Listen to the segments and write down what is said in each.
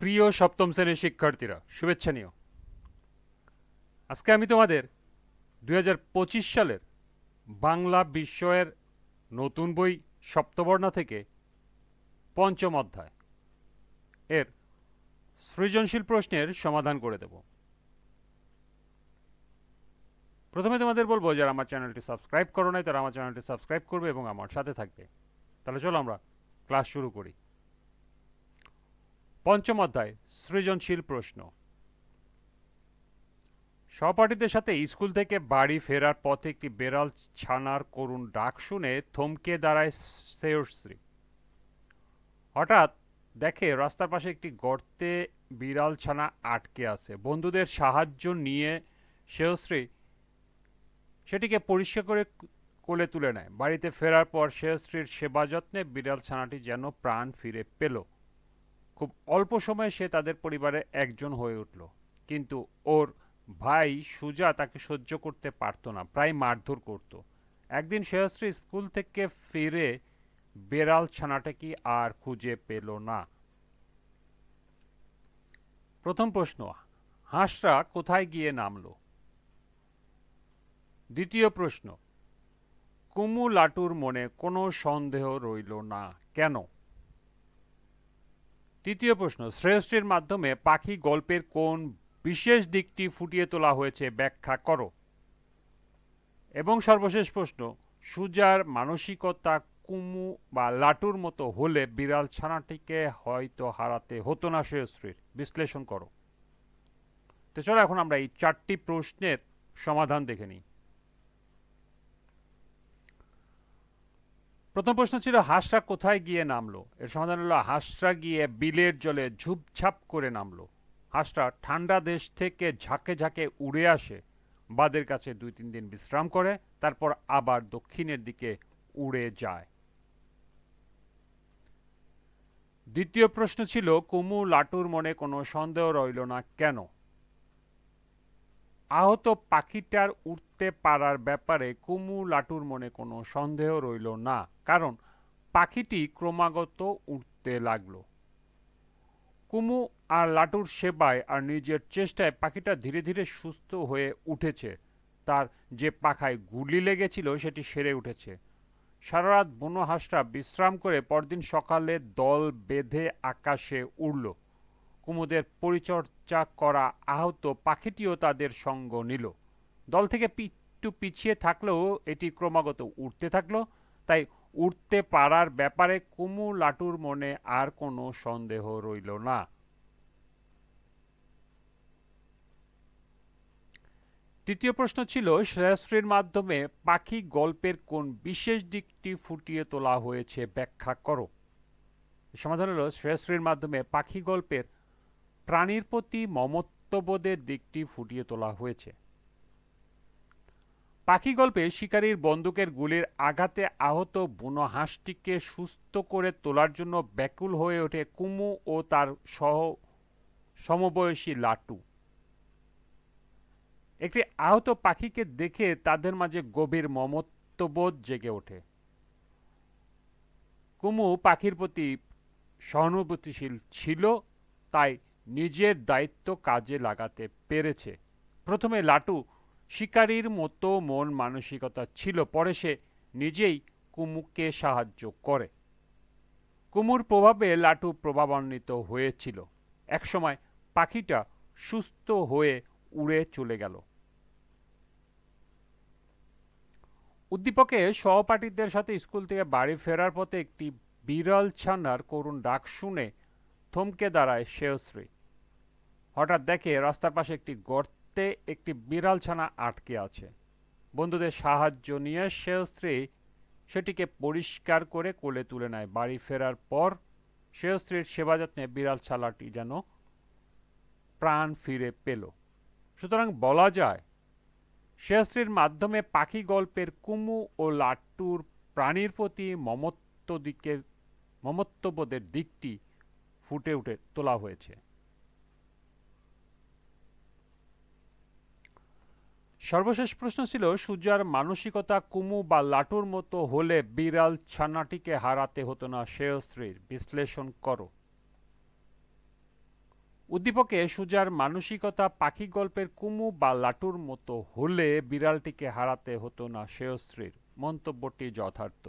প্রিয় সপ্তম শ্রেণির শিক্ষার্থীরা, শুভেচ্ছা নিও। আজকে আমি তোমাদের দু হাজার পঁচিশ সালের বাংলা বিষয়ের নতুন বই সপ্তবর্ণা থেকে পঞ্চম অধ্যায় এর সৃজনশীল প্রশ্নের সমাধান করে দেব। প্রথমে তোমাদের বলব, যারা আমার চ্যানেলটি সাবস্ক্রাইব করো নাই, তারা আমার চ্যানেলটি সাবস্ক্রাইব করবে এবং আমার সাথে থাকবে। তাহলে চলো আমরা ক্লাস শুরু করি। পঞ্চম অধ্যায়, সৃজনশীল প্রশ্ন। সহপাঠীদের সাথে স্কুল থেকে বাড়ি ফেরার পথে একটি বেড়াল ছানার করুণ ডাক শুনে থমকে দাঁড়ায় শ্রেয়শ্রী। হঠাৎ দেখে রাস্তার পাশে একটি গর্তে বিড়াল ছানা আটকে আছে। বন্ধুদের সাহায্য নিয়ে শ্রেয়শ্রী সেটিকে পরিষ্কার করে কোলে তুলে নেয়। বাড়িতে ফেরার পর শ্রেয়শ্রীর সেবা যত্নে বিড়াল ছানাটি যেন প্রাণ ফিরে পেল। খুব অল্প সময়ে সে তাদের পরিবারে একজন হয়ে উঠল। কিন্তু ওর ভাই সুজা তাকে সহ্য করতে পারত না, প্রায় মারধর করত। একদিন শ্রেয়শ্রী স্কুল থেকে ফিরে বেড়াল ছানাটাকে আর খুঁজে পেল না। প্রথম প্রশ্ন হাঁসরা কোথায় গিয়ে নামল? দ্বিতীয় প্রশ্ন, কুমু লাটুর মনে কোনো সন্দেহ রইল না। কেন? তৃতীয় প্রশ্ন শ্রেয়শ্রীর মাধ্যমে পাখি গল্পের কোন বিশেষ দিকটি ফুটিয়ে তোলা হয়েছে ব্যাখ্যা করো। এবং সর্বশেষ প্রশ্ন, সুজার মানসিকতা কুমু বা লাটুর মতো হলে বিড়াল ছানাটিকে হয়তো হারাতে হতো না শ্রেয়শ্রীর বিশ্লেষণ করো। তো চলো এখন আমরা এই চারটি প্রশ্নের সমাধান দেখে নিই। প্রথম প্রশ্ন ছিল, হাঁসরা কোথায় গিয়ে নামলো? এর সমাধান হলো, হাঁসরা গিয়ে বিলের জলে ঝুপঝাপ করে নামলো। হাঁসটা ঠান্ডা দেশ থেকে ঝাঁকে ঝাঁকে উড়ে আসে বাদের কাছে দুই তিন দিন বিশ্রাম করে, তারপর আবার দক্ষিণের দিকে উড়ে যায়। দ্বিতীয় প্রশ্ন ছিল, কুমু লাটুর মনে কোনো সন্দেহ রইল না কেন? আহত পাখিটার উঠতে পারার ব্যাপারে কুমু লাটুর মনে কোনো সন্দেহ রইল না, কারণ পাখিটি ক্রমাগত উঠতে লাগল। কুমু আর লাটুর সেবায় আর নিজের চেষ্টায় পাখিটা ধীরে ধীরে সুস্থ হয়ে উঠেছে। তার যে পাখায় গুলি লেগেছিল সেটি সেরে উঠেছে। সারা রাত বনো হাঁসটা বিশ্রাম করে পরদিন সকালে দল বেঁধে আকাশে উড়ল। কুমুদের পরিচর্যা করা আহত পাখিটিও তাদের সঙ্গ নিল। দল থেকে একটু পিছিয়ে থাকলেও এটি ক্রমাগত উঠতে থাকল। তাই উঠতে পারার ব্যাপারে কুমু লাটুর মনে আর কোনো সন্দেহ রইল না। তৃতীয় প্রশ্ন ছিল, শ্রেয়শ্রীর মাধ্যমে পাখি গল্পের কোন বিশেষ দিকটি ফুটিয়ে তোলা হয়েছে ব্যাখ্যা করো। সমাধান হল, শ্রেয়শ্রীর মাধ্যমে পাখি গল্পের প্রাণীর প্রতি মমত্ববোধের দিকটি ফুটিয়ে তোলা হয়েছে। পাখি গল্পে শিকারীর বন্দুকের গুলির আঘাতে আহত বুনো হাঁসটিকে সুস্থ করে তোলার জন্য ব্যাকুল হয়ে ওঠে কুমু ও তার সহ সমবয়সী লাটু। একটি আহত পাখিকে দেখে তাদের মাঝে গভীর মমত্ববোধ জেগে ওঠে। কুমু পাখির প্রতি সহানুভূতিশীল ছিল, তাই নিজের দায়িত্ব কাজে লাগাতে পেরেছে। প্রথমে লাটু শিকারীর মতো মন মানসিকতা ছিল, পরে সে নিজেই কুমুকে সাহায্য করে। কুমুর প্রভাবে লাটু প্রভাবান্বিত হয়েছিল। একসময় পাখিটা সুস্থ হয়ে উড়ে চলে গেল। উদ্দীপকে সহপাঠীদের সাথে স্কুল থেকে বাড়ি ফেরার পথে একটি বিরল ছানার করুণ ডাক শুনে থমকে দাঁড়ায় শেয়শ্রী হঠাৎ দেখে রাস্তার পাশে একটি গর্তে একটি বিড়াল ছানা আটকে আছে। বন্ধুদের সাহায্য নিয়ে শেয়শ্রী সেটিকে পরিষ্কার করে কোলে তুলে নেয়। বাড়ি ফেরার পর শেয়শ্রীর সেবা যত্নে বিড়াল ছানাটি যেন প্রাণ ফিরে পেল। সুতরাং বলা যায় শেয়শ্রীর মাধ্যমে পাখি গল্পের কুমু ও লাট্টুর প্রাণীর প্রতি মমত্ব দিকের মমত্ববোধের দিকটি ফুটে উঠে তোলা হয়েছে। সর্বশেষ প্রশ্ন ছিল সুজার মানসিকতা কুমু বা লাটুর মতো হলে বিড়াল ছানাটিকে হারাতে হতো না শ্রেয়শ্রীর বিশ্লেষণ করো। উদ্দীপকে সুজার মানসিকতা পাখি গল্পের কুমু বা লাটুর মতো হলে বিড়ালটিকে হারাতে হতো না শ্রেয়শ্রীর মন্তব্যটি যথার্থ।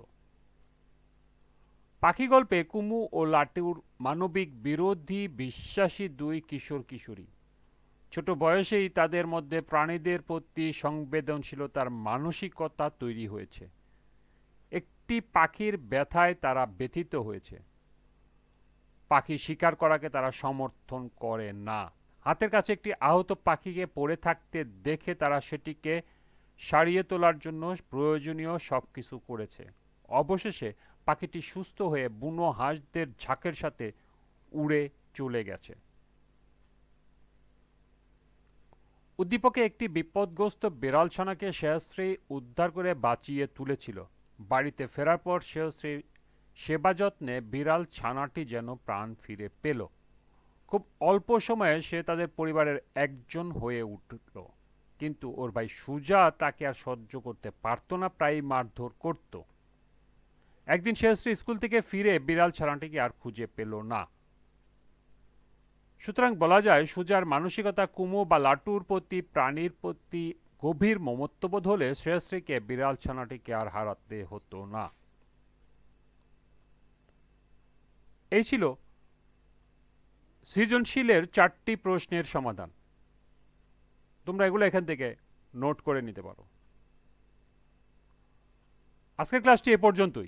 পাখি গল্পে কুমু ও লাটুর মানবিক বিরোধী, বিশ্বাসী দুই কিশোর কিশোরী ছোট বয়সেই তাদের মধ্যে প্রাণীদের প্রতি সংবেদনশীলতার মানসিকতা তৈরি হয়েছে। একটি পাখির ব্যথায় তারা ব্যথিত হয়েছে। পাখি শিকার করাকে তারা সমর্থন করে না। হাতের কাছে একটি আহত পাখিকে পড়ে থাকতে দেখে তারা সেটিকে সারিয়ে তোলার জন্য প্রয়োজনীয় সবকিছু করেছে। অবশেষে পাখিটি সুস্থ হয়ে বুনো হাঁসদের ঝাঁকের সাথে উড়ে চলে গেছে। উদ্দীপকে একটি বিপদগ্রস্ত বিড়াল ছানাকে শেয়াশ্রী উদ্ধার করে বাঁচিয়ে তুলেছিল। বাড়িতে ফেরার পর শেয়াশ্রী সেবা যত্নে বিড়াল ছানাটি যেন প্রাণ ফিরে পেল। খুব অল্প সময়ে সে তাদের পরিবারের একজন হয়ে উঠল। কিন্তু ওর ভাই সুজা তাকে আর সহ্য করতে পারতো না, প্রায় মারধর করত। একদিন শেষশ্রী স্কুল থেকে ফিরে বিড়াল ছানাটিকে আর খুঁজে পেল না। সুতরাং বলা যায়, সুজার মানসিকতা কুমু বা লাটুর প্রতি, প্রাণীর প্রতি গভীর মমত্ববোধ হলে শ্রেয়শ্রীকে বিড়াল ছানাটিকে আর হারাতে হতো না। এই ছিল সৃজনশীলের চারটি প্রশ্নের সমাধান। তোমরা এগুলো এখান থেকে নোট করে নিতে পারো। আজকের ক্লাসটি এ পর্যন্তই।